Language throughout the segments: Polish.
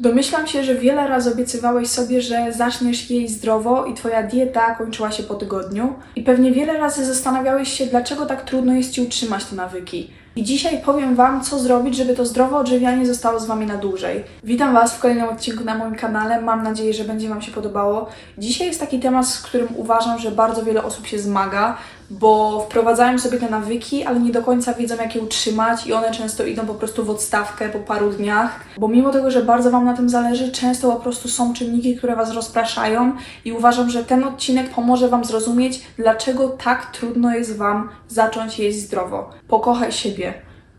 Domyślam się, że wiele razy obiecywałeś sobie, że zaczniesz jeść zdrowo i twoja dieta kończyła się po tygodniu. I pewnie wiele razy zastanawiałeś się, dlaczego tak trudno jest ci utrzymać te nawyki. I dzisiaj powiem Wam, co zrobić, żeby to zdrowe odżywianie zostało z Wami na dłużej. Witam Was w kolejnym odcinku na moim kanale. Mam nadzieję, że będzie Wam się podobało. Dzisiaj jest taki temat, z którym uważam, że bardzo wiele osób się zmaga, bo wprowadzają sobie te nawyki, ale nie do końca wiedzą, jak je utrzymać i one często idą po prostu w odstawkę po paru dniach, bo mimo tego, że bardzo Wam na tym zależy, często po prostu są czynniki, które Was rozpraszają i uważam, że ten odcinek pomoże Wam zrozumieć, dlaczego tak trudno jest Wam zacząć jeść zdrowo. Pokochaj siebie.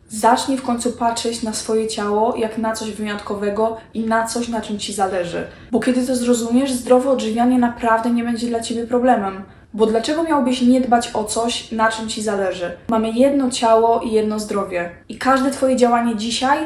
Zacznij w końcu patrzeć na swoje ciało jak na coś wyjątkowego i na coś, na czym Ci zależy. Bo kiedy to zrozumiesz, zdrowe odżywianie naprawdę nie będzie dla Ciebie problemem. Bo dlaczego miałbyś nie dbać o coś, na czym ci zależy? Mamy jedno ciało i jedno zdrowie. I każde Twoje działanie dzisiaj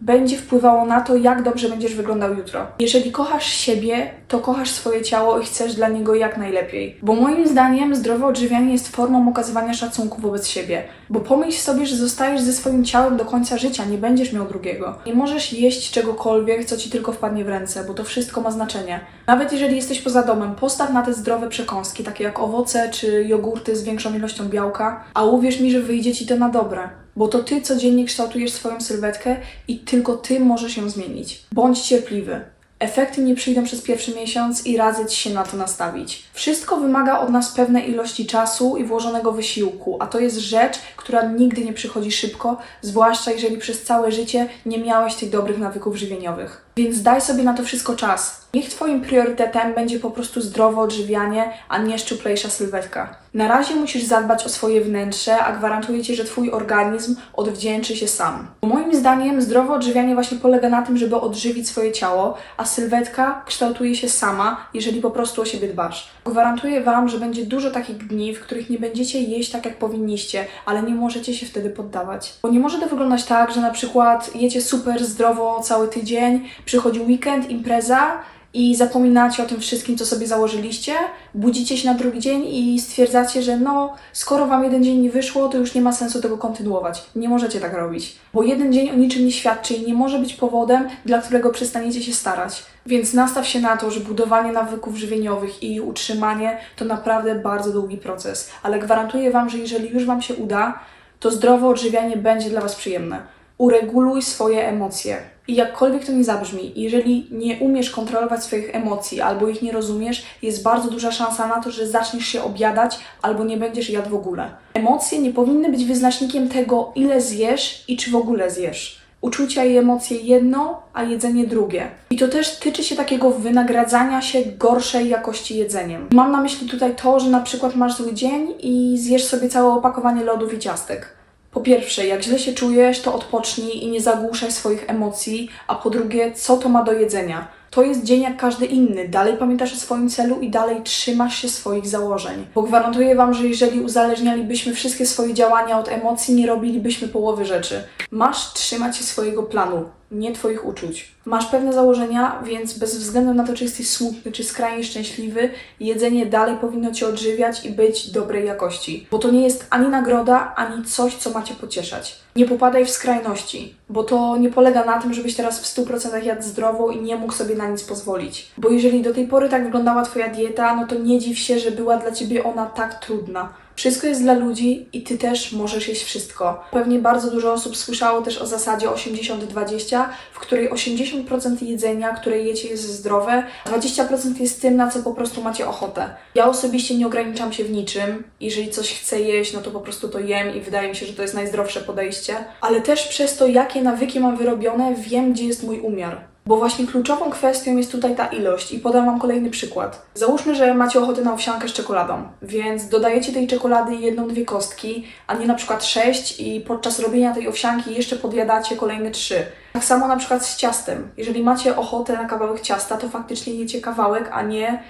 będzie wpływało na to, jak dobrze będziesz wyglądał jutro. Jeżeli kochasz siebie, to kochasz swoje ciało i chcesz dla niego jak najlepiej. Bo moim zdaniem zdrowe odżywianie jest formą okazywania szacunku wobec siebie. Bo pomyśl sobie, że zostajesz ze swoim ciałem do końca życia, nie będziesz miał drugiego. Nie możesz jeść czegokolwiek, co ci tylko wpadnie w ręce, bo to wszystko ma znaczenie. Nawet jeżeli jesteś poza domem, postaw na te zdrowe przekąski, takie jak owoce czy jogurty z większą ilością białka, a uwierz mi, że wyjdzie ci to na dobre. Bo to ty codziennie kształtujesz swoją sylwetkę i tylko ty możesz ją zmienić. Bądź cierpliwy. Efekty nie przyjdą przez pierwszy miesiąc i radzę ci się na to nastawić. Wszystko wymaga od nas pewnej ilości czasu i włożonego wysiłku, a to jest rzecz, która nigdy nie przychodzi szybko, zwłaszcza jeżeli przez całe życie nie miałeś tych dobrych nawyków żywieniowych. Więc daj sobie na to wszystko czas. Niech Twoim priorytetem będzie po prostu zdrowe odżywianie, a nie szczuplejsza sylwetka. Na razie musisz zadbać o swoje wnętrze, a gwarantuję Ci, że Twój organizm odwdzięczy się sam. Moim zdaniem zdrowe odżywianie właśnie polega na tym, żeby odżywić swoje ciało, a sylwetka kształtuje się sama, jeżeli po prostu o siebie dbasz. Gwarantuję Wam, że będzie dużo takich dni, w których nie będziecie jeść tak, jak powinniście, ale nie możecie się wtedy poddawać. Bo nie może to wyglądać tak, że na przykład jecie super zdrowo cały tydzień, przychodzi weekend, impreza, i zapominacie o tym wszystkim, co sobie założyliście, budzicie się na drugi dzień i stwierdzacie, że no, skoro wam jeden dzień nie wyszło, to już nie ma sensu tego kontynuować. Nie możecie tak robić, bo jeden dzień o niczym nie świadczy i nie może być powodem, dla którego przestaniecie się starać. Więc nastaw się na to, że budowanie nawyków żywieniowych i utrzymanie to naprawdę bardzo długi proces, ale gwarantuję Wam, że jeżeli już Wam się uda, to zdrowe odżywianie będzie dla Was przyjemne. Ureguluj swoje emocje. I jakkolwiek to nie zabrzmi, jeżeli nie umiesz kontrolować swoich emocji albo ich nie rozumiesz, jest bardzo duża szansa na to, że zaczniesz się objadać albo nie będziesz jadł w ogóle. Emocje nie powinny być wyznacznikiem tego, ile zjesz i czy w ogóle zjesz. Uczucia i emocje jedno, a jedzenie drugie. I to też tyczy się takiego wynagradzania się gorszej jakości jedzeniem. Mam na myśli tutaj to, że na przykład masz zły dzień i zjesz sobie całe opakowanie lodów i ciastek. Po pierwsze, jak źle się czujesz, to odpocznij i nie zagłuszaj swoich emocji, a po drugie, co to ma do jedzenia? To jest dzień jak każdy inny. Dalej pamiętasz o swoim celu i dalej trzymasz się swoich założeń. Bo gwarantuję Wam, że jeżeli uzależnialibyśmy wszystkie swoje działania od emocji, nie robilibyśmy połowy rzeczy. Masz trzymać się swojego planu, nie Twoich uczuć. Masz pewne założenia, więc bez względu na to, czy jesteś smutny, czy skrajnie szczęśliwy, jedzenie dalej powinno Cię odżywiać i być dobrej jakości. Bo to nie jest ani nagroda, ani coś, co ma Cię pocieszać. Nie popadaj w skrajności, bo to nie polega na tym, żebyś teraz w 100% jadł zdrowo i nie mógł sobie na nic pozwolić. Bo jeżeli do tej pory tak wyglądała Twoja dieta, no to nie dziw się, że była dla Ciebie ona tak trudna. Wszystko jest dla ludzi i ty też możesz jeść wszystko. Pewnie bardzo dużo osób słyszało też o zasadzie 80-20, w której 80% jedzenia, które jecie, jest zdrowe, a 20% jest tym, na co po prostu macie ochotę. Ja osobiście nie ograniczam się w niczym. Jeżeli coś chcę jeść, no to po prostu to jem i wydaje mi się, że to jest najzdrowsze podejście. Ale też przez to, jakie nawyki mam wyrobione, wiem, gdzie jest mój umiar. Bo właśnie kluczową kwestią jest tutaj ta ilość i podam Wam kolejny przykład. Załóżmy, że macie ochotę na owsiankę z czekoladą, więc dodajecie tej czekolady jedną, dwie kostki, a nie na przykład sześć i podczas robienia tej owsianki jeszcze podjadacie kolejne trzy. Tak samo na przykład z ciastem. Jeżeli macie ochotę na kawałek ciasta, to faktycznie jecie kawałek, a nie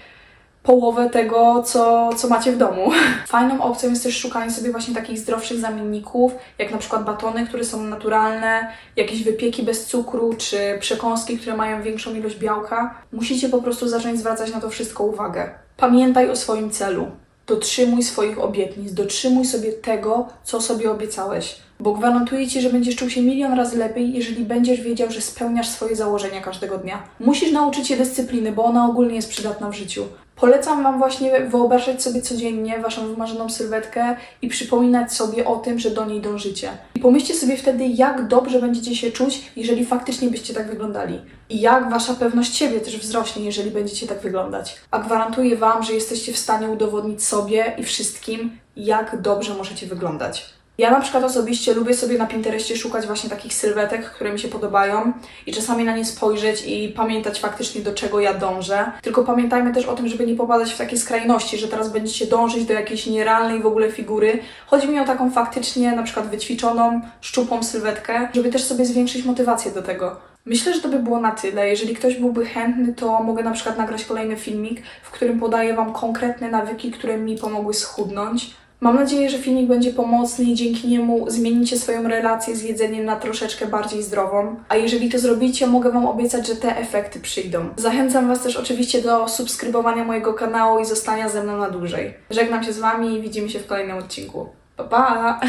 połowę tego, co, co macie w domu. Fajną opcją jest też szukanie sobie właśnie takich zdrowszych zamienników, jak na przykład batony, które są naturalne, jakieś wypieki bez cukru, czy przekąski, które mają większą ilość białka. Musicie po prostu zacząć zwracać na to wszystko uwagę. Pamiętaj o swoim celu. dotrzymuj swoich obietnic, dotrzymuj sobie tego, co sobie obiecałeś. Bo gwarantuję Ci, że będziesz czuł się milion razy lepiej, jeżeli będziesz wiedział, że spełniasz swoje założenia każdego dnia. Musisz nauczyć się dyscypliny, bo ona ogólnie jest przydatna w życiu. Polecam Wam właśnie wyobrażać sobie codziennie Waszą wymarzoną sylwetkę i przypominać sobie o tym, że do niej dążycie. I pomyślcie sobie wtedy, jak dobrze będziecie się czuć, jeżeli faktycznie byście tak wyglądali. I jak Wasza pewność siebie też wzrośnie, jeżeli będziecie tak wyglądać. A gwarantuję Wam, że jesteście w stanie udowodnić sobie i wszystkim, jak dobrze możecie wyglądać. Ja na przykład osobiście lubię sobie na Pinterestie szukać właśnie takich sylwetek, które mi się podobają i czasami na nie spojrzeć i pamiętać faktycznie do czego ja dążę. Tylko pamiętajmy też o tym, żeby nie popadać w takie skrajności, że teraz będziecie dążyć do jakiejś nierealnej w ogóle figury. Chodzi mi o taką faktycznie na przykład wyćwiczoną, szczupłą sylwetkę, żeby też sobie zwiększyć motywację do tego. Myślę, że to by było na tyle. Jeżeli ktoś byłby chętny, to mogę na przykład nagrać kolejny filmik, w którym podaję Wam konkretne nawyki, które mi pomogły schudnąć. Mam nadzieję, że filmik będzie pomocny i dzięki niemu zmienicie swoją relację z jedzeniem na troszeczkę bardziej zdrową. A jeżeli to zrobicie, mogę Wam obiecać, że te efekty przyjdą. Zachęcam Was też oczywiście do subskrybowania mojego kanału i zostania ze mną na dłużej. Żegnam się z Wami i widzimy się w kolejnym odcinku. Pa pa!